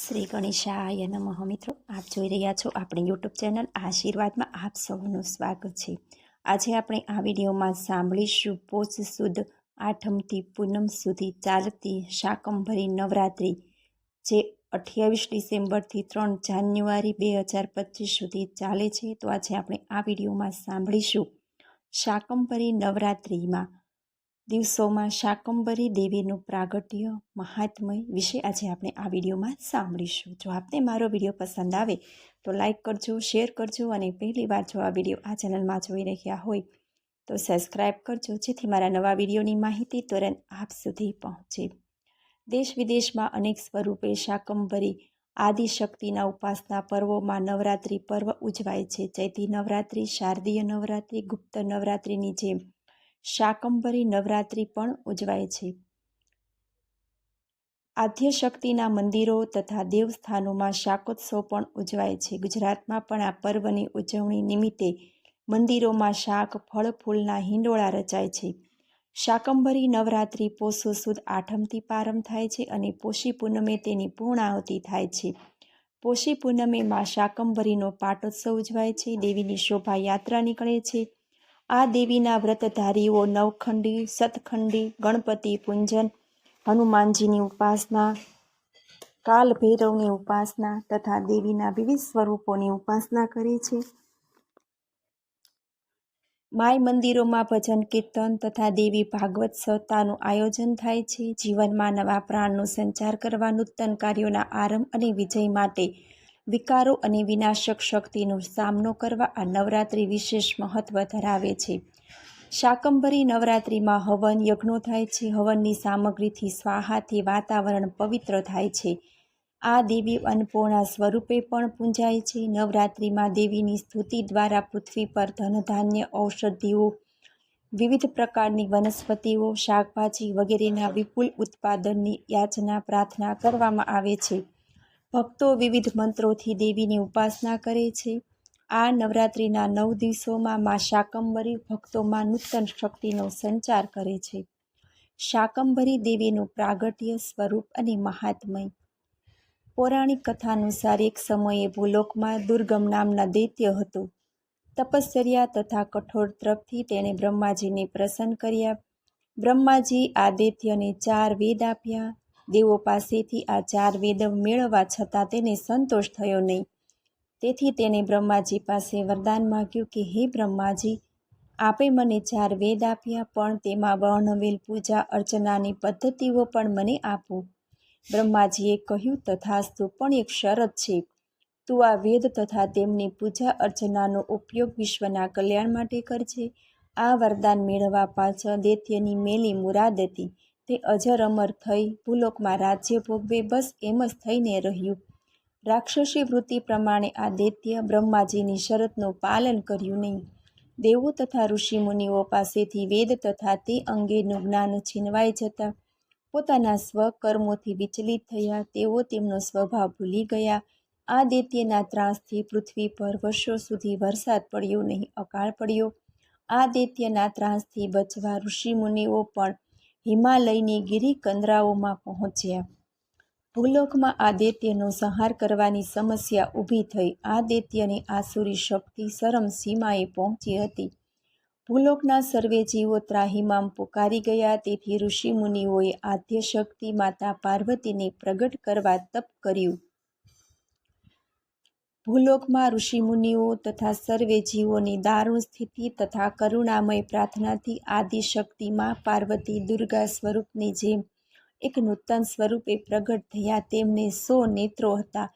શ્રી ગણેશાય નમઃ. મિત્રો, આપ જોઈ રહ્યા છો આપણી યુટ્યુબ ચેનલ આશીર્વાદમાં આપ સૌનું સ્વાગત છે. આજે આપણે આ વિડીયોમાં સાંભળીશું પોષ સુદ આઠમથી પૂનમ સુધી ચાલતી શાકંભરી નવરાત્રિ, જે અઠ્યાવીસ ડિસેમ્બરથી ત્રણ જાન્યુઆરી બે હજાર પચીસ સુધી ચાલે છે. તો આજે આપણે આ વિડીયોમાં સાંભળીશું શાકંભરી નવરાત્રિમાં દિવસોમાં શાકંબરી દેવીનું પ્રાગટ્ય મહાત્મય વિશે આજે આપણે આ વિડીયોમાં સાંભળીશું. જો આપને મારો વીડિયો પસંદ આવે તો લાઈક કરજો, શેર કરજો અને પહેલી વાર જો આ વીડિયો આ ચેનલમાં જોઈ રહ્યા હોય તો સબસ્ક્રાઈબ કરજો, જેથી મારા નવા વિડીયોની માહિતી તુરંત આપ સુધી પહોંચે. દેશ વિદેશમાં અનેક સ્વરૂપે શાકંબરી આદિશક્તિના ઉપાસના પર્વોમાં નવરાત્રિ પર્વ ઉજવાય છે. ચૈતી નવરાત્રિ, શારદીય નવરાત્રિ, ગુપ્ત નવરાત્રિની જેમ શાકંભરી નવરાત્રિ પણ ઉજવાય છે. આદ્યશક્તિના મંદિરો તથા દેવસ્થાનોમાં શાકોત્સવ પણ ઉજવાય છે. ગુજરાતમાં પણ આ પર્વની ઉજવણી નિમિત્તે મંદિરોમાં શાક ફળ ફૂલના હિંડોળા રચાય છે. શાકંભરી નવરાત્રિ પોષો સુદ આઠમથી પ્રારંભ થાય છે અને પોષી પૂનમે તેની પૂર્ણાહુતિ થાય છે. પોષી પૂનમે માં શાકંભરીનો પાટોત્સવ ઉજવાય છે. દેવીની શોભાયાત્રા નીકળે છે. આ દેવીના વ્રતધારીઓ નવખંડી, સતખંડી, ગણપતિ, પૂંજન, હનુમાનજીની ઉપાસના કાલ ભૈરવની ઉપાસના તથા દેવીના વિવિધ સ્વરૂપોની ઉપાસના કરે છે. માય મંદિરોમાં ભજન, કીર્તન તથા દેવી ભાગવત સત્તાનું આયોજન થાય છે. જીવનમાં નવા પ્રાણનો સંચાર કરવા નૂતન કાર્યોના આરંભ અને વિજય માટે વિકારો અને વિનાશક શક્તિનો સામનો કરવા આ નવરાત્રિ વિશેષ મહત્વ ધરાવે છે. શાકંભરી નવરાત્રિમાં હવન યજ્ઞો થાય છે. હવનની સામગ્રીથી સ્વાહાથી વાતાવરણ પવિત્ર થાય છે. આ દેવી અન્નપૂર્ણા સ્વરૂપે પણ પૂંજાય છે. નવરાત્રિમાં દેવીની સ્તુતિ દ્વારા પૃથ્વી પર ધનધાન્ય ઔષધિઓ, વિવિધ પ્રકારની વનસ્પતિઓ, શાકભાજી વગેરેના વિપુલ ઉત્પાદનની યાચના, પ્રાર્થના કરવામાં આવે છે. ભક્તો વિવિધ મંત્રોથી દેવીની ઉપાસના કરે છે. આ નવરાત્રિના નવ દિવસોમાં મા શાકંબરી ભક્તોમાં નૂતન શક્તિનો સંચાર કરે છે. શાકંભરી દેવીનું પ્રાગટ્ય સ્વરૂપ અને મહાત્મય. પૌરાણિક કથા અનુસાર એક સમયે ભૂલોકમાં દુર્ગમ નામના દૈત્ય હતો. તપશ્ચર્યા તથા કઠોર તરફથી તેણે બ્રહ્માજીને પ્રસન્ન કર્યા. બ્રહ્માજી આ દૈત્યને ચાર વેદ આપ્યા. દેવો પાસેથી આ ચાર વેદ મેળવવા છતાં તેને સંતોષ થયો નહીં. તેથી તેણે બ્રહ્માજી પાસે વરદાન માગ્યું કે, હે બ્રહ્માજી, આપે મને ચાર વેદ આપ્યા, પણ તેમાં વર્ણવેલ પૂજા અર્ચનાની પદ્ધતિઓ પણ મને આપો. બ્રહ્માજીએ કહ્યું, તથાસ્તુ, પણ એક શરત છે. તું આ વેદ તથા તેમની પૂજા અર્ચનાનો ઉપયોગ વિશ્વના કલ્યાણ માટે કરજે. આ વરદાન મેળવવા પાછળ દૈત્યની મેલી મુરાદ હતી. તે અજર અમર થઈ. ભૂલોકમાં રાજ્ય ભોગવે, બસ એમ જ થઈને રહ્યું. રાક્ષસી વૃત્તિ પ્રમાણે આ દૈત્ય બ્રહ્માજીની શરતનું પાલન કર્યું નહીં. દેવો તથા ઋષિમુનિઓ પાસેથી વેદ તથા તે અંગેનું જ્ઞાન છીનવાઈ જતા પોતાના સ્વકર્મોથી વિચલિત થયા. તેઓ તેમનો સ્વભાવ ભૂલી ગયા. આ દૈત્યના ત્રાસથી પૃથ્વી પર વર્ષો સુધી વરસાદ પડ્યો નહીં, અકાળ પડ્યો. આ દૈત્યના ત્રાસથી બચવા ઋષિમુનિઓ પણ હિમાલયની ગિરિકંદરાઓમાં પહોંચ્યા. ભૂલોકમાં આદિત્યનો દૈત્યનો સંહાર કરવાની સમસ્યા ઊભી થઈ. આદિત્યની આસુરી શક્તિ શરમ સીમાએ પહોંચી હતી. ભૂલોકના સર્વે જીવો ત્રાહિમામ પુકારી ગયા. તેથી ઋષિમુનિઓએ આદ્યશક્તિ માતા પાર્વતીને પ્રગટ કરવા તપ કર્યું. ભૂલોકમાં ઋષિમુનિઓ તથા સર્વે જીવોની દારૂણ સ્થિતિ તથા કરુણામય પ્રાર્થનાથી આદિશક્તિમાં પાર્વતી દુર્ગા સ્વરૂપની જેમ એક નૂતન સ્વરૂપે પ્રગટ થયા, તેમને સો નેત્રો હતા.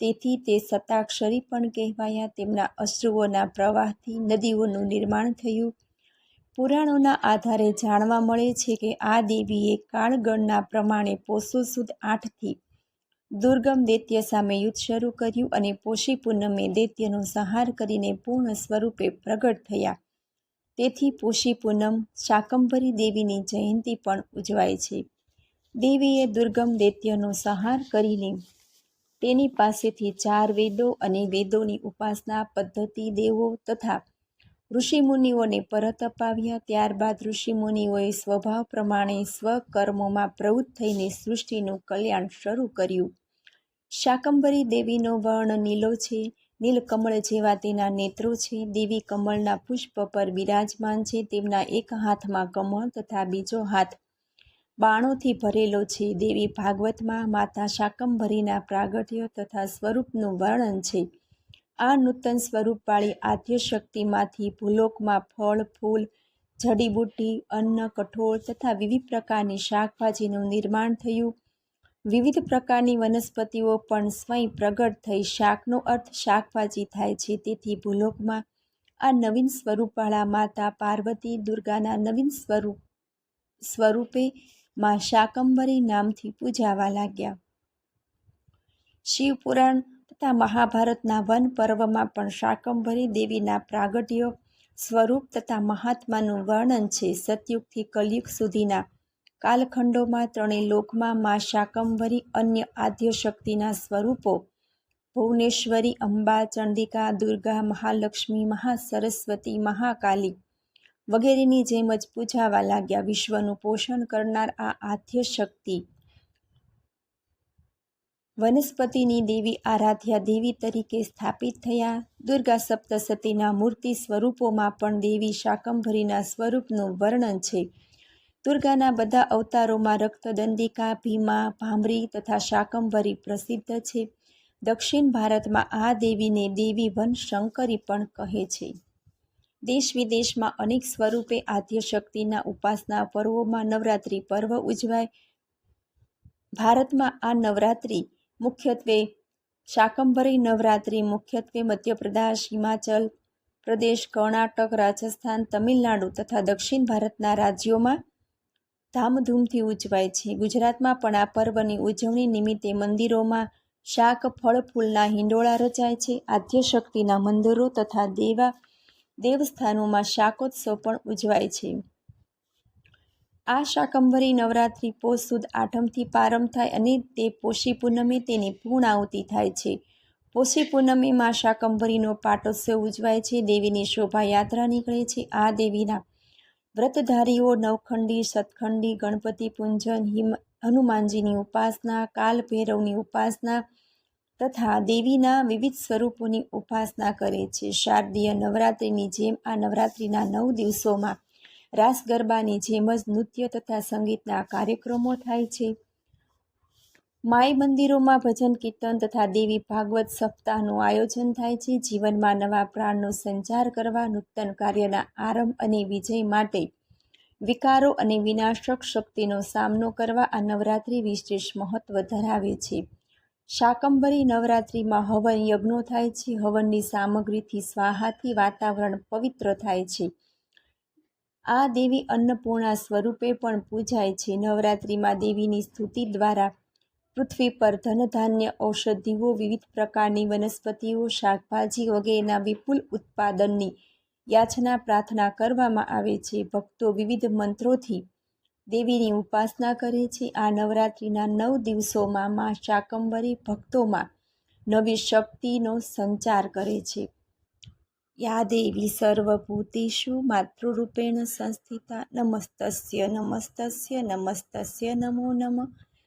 તેથી તે સતાક્ષરી પણ કહેવાયા. તેમના અશ્રુઓના પ્રવાહથી નદીઓનું નિર્માણ થયું. પુરાણોના આધારે જાણવા મળે છે કે આ દેવીએ કાળગણના પ્રમાણે પોષો સુદ આઠથી દુર્ગમ દૈત્ય સામે યુદ્ધ શરૂ કર્યું અને પોષી પૂનમે દૈત્યનો સંહાર કરીને પૂર્ણ સ્વરૂપે પ્રગટ થયા. તેથી પોષી પૂનમ શાકંભરી દેવીની જયંતી પણ ઉજવાય છે. દેવીએ દુર્ગમ દૈત્યનો સંહાર કરીને તેની પાસેથી ચાર વેદો અને વેદોની ઉપાસના પદ્ધતિ દેવો તથા ઋષિમુનિઓને પરત અપાવ્યા. ત્યારબાદ ઋષિમુનિઓએ સ્વભાવ પ્રમાણે સ્વકર્મોમાં પ્રવૃત્ત થઈને સૃષ્ટિનું કલ્યાણ શરૂ કર્યું. શાકંભરી દેવીનો વર્ણ નીલો છે નીલકમળ જેવા તેના નેત્રો છે. દેવી કમળના પુષ્પ પર બિરાજમાન છે. તેમના એક હાથમાં કમળ તથા બીજો હાથ બાણોથી ભરેલો છે. દેવી ભાગવતમાં માતા શાકંભરીના પ્રાગટ્ય તથા સ્વરૂપનું વર્ણન છે. આ નૂતન સ્વરૂપવાળી આદ્યશક્તિમાંથી ભૂલોકમાં ફળ, ફૂલ, જડીબુટ્ટી, અન્ન, કઠોળ તથા વિવિધ પ્રકારની શાકભાજીનું નિર્માણ થયું. વિવિધ પ્રકારની વનસ્પતિઓ પણ સ્વયં પ્રગટ થઈ. શાકનો અર્થ શાકભાજી થાય છે. તેથી ભૂલોકમાં આ નવીન સ્વરૂપવાળા માતા પાર્વતી દુર્ગાના નવીન સ્વરૂપ, સ્વરૂપે માં શાકંભરી નામથી પૂજાવા લાગ્યા. શિવપુરાણ તથા મહાભારતના વન પર્વમાં પણ શાકંભરી દેવીના પ્રાગટ્ય સ્વરૂપ તથા મહાત્માનું વર્ણન છે. સતયુગથી કલયુગ સુધીના કાલખંડોમાં ત્રણેય લોકમાં મા શાકંભરી અન્ય આદ્યશક્તિના સ્વરૂપો, ભુવનેશ્વરી અંબા ચંડિકા, દુર્ગા, મહાલક્ષ્મી, મહાસરસ્વતી, મહાકાલી વગેરેની જેમ જ પૂજાવા લાગ્યા. વિશ્વનું પોષણ કરનાર આ આદ્યશક્તિ વનસ્પતિની દેવી આરાધ્યા દેવી તરીકે સ્થાપિત થયા. દુર્ગા સપ્તસતીના મૂર્તિ સ્વરૂપોમાં પણ દેવી શાકંભરીના સ્વરૂપનું વર્ણન છે. દુર્ગાના બધા અવતારોમાં રક્તદંડિકા, ભીમા ભામરી તથા શાકંભરી પ્રસિદ્ધ છે. દક્ષિણ ભારતમાં આ દેવીને દેવી વન શંકરી પણ કહે છે. દેશ વિદેશમાં અનેક સ્વરૂપે આદ્યશક્તિના ઉપાસના પર્વોમાં નવરાત્રિ પર્વ ઉજવાય. ભારતમાં આ નવરાત્રિ મુખ્યત્વે શાકંભરી નવરાત્રિ, મુખ્યત્વે મધ્યપ્રદેશ, હિમાચલ પ્રદેશ, કર્ણાટક, રાજસ્થાન, તમિલનાડુ તથા દક્ષિણ ભારતના રાજ્યોમાં ધામધૂમથી ઉજવાય છે. ગુજરાતમાં પણ આ પર્વની ઉજવણી નિમિત્તે મંદિરોમાં શાક, ફળ, ફૂલના હિંડોળા રચાય છે. આદ્યશક્તિના મંદિરો તથા દેવા, દેવસ્થાનોમાં શાકોત્સવ પણ ઉજવાય છે. આ શાકંભરી નવરાત્રિ પોષ સુદ આઠમથી પ્રારંભ થાય અને તે પોષી પૂનમે તેની પૂર્ણાહુતિ થાય છે. પોષી પૂનમે માં શાકંભરીનો પાટોત્સવ ઉજવાય છે. દેવીની શોભાયાત્રા નીકળે છે. આ દેવીના વ્રતધારીઓ, નવખંડી, સતખંડી, ગણપતિ, પૂંજન, હિમ, હનુમાનજીની ઉપાસના, કાલભૈરવની ઉપાસના તથા દેવીના વિવિધ સ્વરૂપોની ઉપાસના કરે છે. શારદીય નવરાત્રિની જેમ આ નવરાત્રિના નવ દિવસોમાં રાસ ગરબાની જેમ જ નૃત્ય તથા સંગીતના કાર્યક્રમો થાય છે. માય મંદિરોમાં ભજન કીર્તન તથા દેવી ભાગવત સપ્તાહનું આયોજન થાય છે. જીવનમાં નવા પ્રાણનો સંચાર કરવા નૂતન કાર્યના આરંભ અને વિજય માટે વિકારો અને વિનાશક શક્તિનો સામનો કરવા આ નવરાત્રિ વિશેષ મહત્વ ધરાવે છે. શાકંભરી નવરાત્રિમાં હવન યજ્ઞો થાય છે. હવનની સામગ્રીથી સ્વાહાથી વાતાવરણ પવિત્ર થાય છે. આ દેવી અન્નપૂર્ણા સ્વરૂપે પણ પૂજાય છે. નવરાત્રિમાં દેવીની સ્તુતિ દ્વારા પૃથ્વી પર ધનધાન્ય ઔષધિઓ, વિવિધ પ્રકારની વનસ્પતિઓ, શાકભાજી વગેરેના વિપુલ ઉત્પાદનની યાચના પ્રાર્થના કરવામાં આવે છે. ભક્તો વિવિધ મંત્રોથી દેવીની ઉપાસના કરે છે. આ નવરાત્રિના નવ દિવસોમાં મા શાકંભરી ભક્તોમાં નવી શક્તિનો સંચાર કરે છે. યા દેવી સર્વભૂતિષુ માતૃરૂપેણ સંસ્થિતા નમસ્તસ્ય નમસ્તસ્ય નમસ્તસ્ય નમો નમઃ.